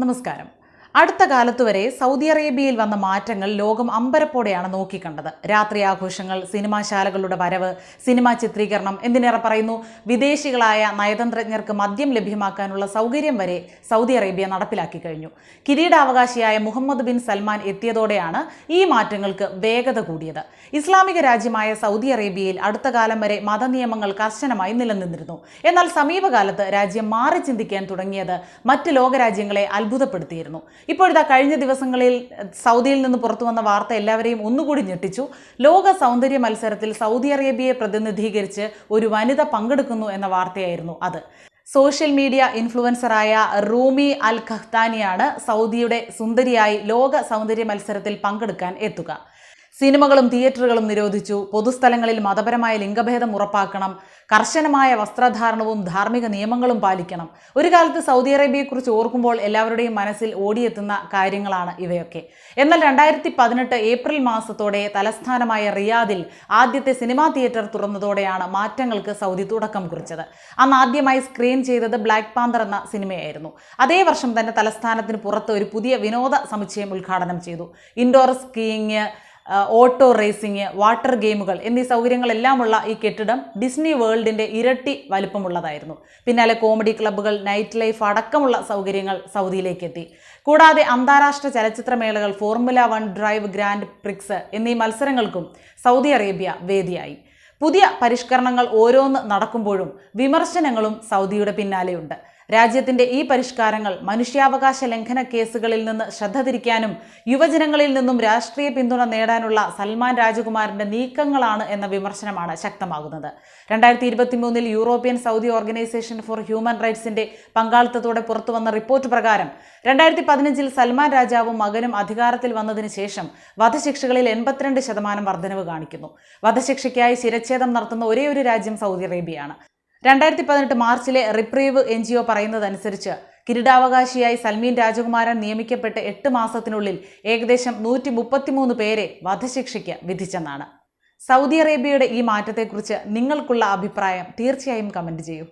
നമസ്കാരം. അടുത്ത കാലത്ത് വരെ സൗദി അറേബ്യയിൽ വന്ന മാറ്റങ്ങൾ ലോകം അമ്പരപ്പോടെയാണ് നോക്കിക്കണ്ടത്. രാത്രി ആഘോഷങ്ങൾ സിനിമാശാലകളുടെ വരവ് സിനിമാ ചിത്രീകരണം എന്തിനേറെ പറയുന്നു? വിദേശികളായ നയതന്ത്രജ്ഞർക്ക് മദ്യം ലഭ്യമാക്കാനുള്ള സൗകര്യം വരെ സൗദി അറേബ്യ നടപ്പിലാക്കി കഴിഞ്ഞു. കിരീടാവകാശിയായ മുഹമ്മദ് ബിൻ സൽമാൻ എത്തിയതോടെയാണ് ഈ മാറ്റങ്ങൾക്ക് വേഗത കൂടിയത്. ഇസ്ലാമിക രാജ്യമായ സൗദി അറേബ്യയിൽ അടുത്ത കാലം വരെ മതനിയമങ്ങൾ കർശനമായി നിലനിന്നിരുന്നു. എന്നാൽ സമീപകാലത്ത് രാജ്യം മാറി ചിന്തിക്കാൻ തുടങ്ങിയത് മറ്റ് ലോകരാജ്യങ്ങളെ അത്ഭുതപ്പെടുത്തിയിരുന്നു. ഇപ്പോഴിതാ കഴിഞ്ഞ ദിവസങ്ങളിൽ സൗദിയിൽ നിന്ന് പുറത്തു വന്ന വാർത്ത എല്ലാവരെയും ഒന്നുകൂടി ഞെട്ടിച്ചു. ലോക സൗന്ദര്യ മത്സരത്തിൽ സൗദി അറേബ്യയെ പ്രതിനിധീകരിച്ച് ഒരു വനിത പങ്കെടുക്കുന്നു എന്ന വാർത്തയായിരുന്നു അത്. സോഷ്യൽ മീഡിയ ഇൻഫ്ലുവൻസറായ റൂമി അൽ ഖഹ്താനിയാണ് സൗദിയുടെ സുന്ദരിയായി ലോക സൗന്ദര്യ മത്സരത്തിൽ പങ്കെടുക്കാൻ എത്തുക. സിനിമകളും തിയേറ്ററുകളും നിരോധിച്ചു. പൊതുസ്ഥലങ്ങളിൽ മതപരമായ ലിംഗഭേദം ഉറപ്പാക്കണം. കർശനമായ വസ്ത്രധാരണവും ധാർമ്മിക നിയമങ്ങളും പാലിക്കണം. ഒരു കാലത്ത് സൗദി അറേബ്യയെക്കുറിച്ച് ഓർക്കുമ്പോൾ എല്ലാവരുടെയും മനസ്സിൽ ഓടിയെത്തുന്ന കാര്യങ്ങളാണ് ഇവയൊക്കെ. എന്നാൽ രണ്ടായിരത്തി പതിനെട്ട് ഏപ്രിൽ മാസത്തോടെ തലസ്ഥാനമായ റിയാദിൽ ആദ്യത്തെ സിനിമാ തിയേറ്റർ തുറന്നതോടെയാണ് മാറ്റങ്ങൾക്ക് സൗദി തുടക്കം കുറിച്ചത്. അന്ന് ആദ്യമായി സ്ക്രീൻ ചെയ്തത് ബ്ലാക്ക് പാന്തർ എന്ന സിനിമയായിരുന്നു. അതേ വർഷം തന്നെ തലസ്ഥാനത്തിന് പുറത്ത് ഒരു പുതിയ വിനോദ സമുച്ചയം ഉദ്ഘാടനം ചെയ്തു. Indoor skiing auto racing water ഗെയിമുകൾ എന്നീ സൗകര്യങ്ങളെല്ലാമുള്ള ഈ കെട്ടിടം ഡിസ്നി വേൾഡിന്റെ ഇരട്ടി വലുപ്പമുള്ളതായിരുന്നു. പിന്നാലെ കോമഡി ക്ലബ്ബുകൾ നൈറ്റ് ലൈഫ് അടക്കമുള്ള സൗകര്യങ്ങൾ സൗദിയിലേക്ക് എത്തി കൂടാതെ അന്താരാഷ്ട്ര ചലച്ചിത്രമേളകൾ formula one drive grand prix എന്നീ മത്സരങ്ങൾക്കും സൗദി അറേബ്യ വേദിയായി. പുതിയ പരിഷ്കരണങ്ങൾ ഓരോന്ന് നടക്കുമ്പോഴും വിമർശനങ്ങളും സൗദിയുടെ പിന്നാലെയുണ്ട്. രാജ്യത്തിന്റെ ഈ പരിഷ്കാരങ്ങൾ മനുഷ്യാവകാശ ലംഘന കേസുകളിൽ നിന്ന് ശ്രദ്ധ തിരിക്കാനും യുവജനങ്ങളിൽ നിന്നും രാഷ്ട്രീയ പിന്തുണ നേടാനുള്ള സൽമാൻ രാജകുമാറിന്റെ നീക്കങ്ങളാണ് എന്ന വിമർശനമാണ് ശക്തമാകുന്നത്. രണ്ടായിരത്തി ഇരുപത്തിമൂന്നിൽ European Saudi organisation for human റൈറ്റ്സിന്റെ പങ്കാളിത്തത്തോടെ പുറത്തുവന്ന റിപ്പോർട്ട് പ്രകാരം രണ്ടായിരത്തി പതിനഞ്ചിൽ സൽമാൻ രാജാവും മകനും അധികാരത്തിൽ വന്നതിന് ശേഷം വധശിക്ഷകളിൽ എൺപത്തിരണ്ട് ശതമാനം വർധനവ് കാണിക്കുന്നു. വധശിക്ഷയ്ക്കായി ശിരച്ഛേദം നടത്തുന്ന ഒരേ ഒരു രാജ്യം സൗദി അറേബ്യയാണ്. രണ്ടായിരത്തി പതിനെട്ട് മാർച്ചിലെ റിപ്രീവ് എൻ ജി ഒ പറയുന്നതനുസരിച്ച് കിരീടാവകാശിയായി സൽമീൻ രാജകുമാരൻ നിയമിക്കപ്പെട്ട് എട്ട് മാസത്തിനുള്ളിൽ ഏകദേശം നൂറ്റി മുപ്പത്തിമൂന്ന് പേരെ വധശിക്ഷയ്ക്ക് വിധിച്ചെന്നാണ്. സൗദി അറേബ്യയുടെ ഈ മാറ്റത്തെക്കുറിച്ച് നിങ്ങൾക്കുള്ള അഭിപ്രായം തീർച്ചയായും കമന്റ് ചെയ്യൂ.